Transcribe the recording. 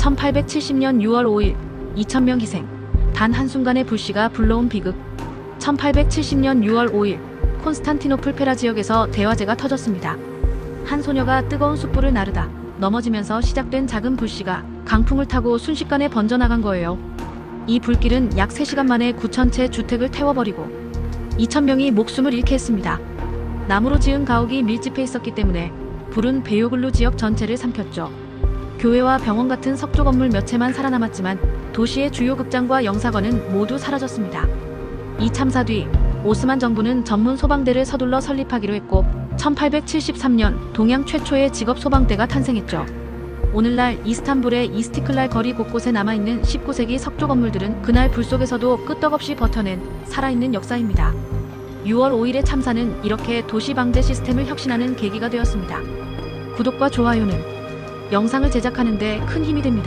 1870년 6월 5일 2,000명 희생. 단 한순간의 불씨가 불러온 비극. 1870년 6월 5일 콘스탄티노플 페라 지역에서 대화재가 터졌습니다. 한 소녀가 뜨거운 숯불을 나르다 넘어지면서 시작된 작은 불씨가 강풍을 타고 순식간에 번져나간 거예요. 이 불길은 약 3시간 만에 9천 채 주택을 태워버리고 2,000명이 목숨을 잃게 했습니다. 나무로 지은 가옥이 밀집해 있었기 때문에 불은 베요글루 지역 전체를 삼켰죠. 교회와 병원 같은 석조 건물 몇 채만 살아남았지만 도시의 주요 극장과 영사관은 모두 사라졌습니다. 이 참사 뒤 오스만 정부는 전문 소방대를 서둘러 설립하기로 했고 1873년 동양 최초의 직업 소방대가 탄생했죠. 오늘날 이스탄불의 이스티클랄 거리 곳곳에 남아있는 19세기 석조 건물들은 그날 불 속에서도 끄떡없이 버텨낸 살아있는 역사입니다. 6월 5일의 참사는 이렇게 도시 방제 시스템을 혁신하는 계기가 되었습니다. 구독과 좋아요는 영상을 제작하는데 큰 힘이 됩니다.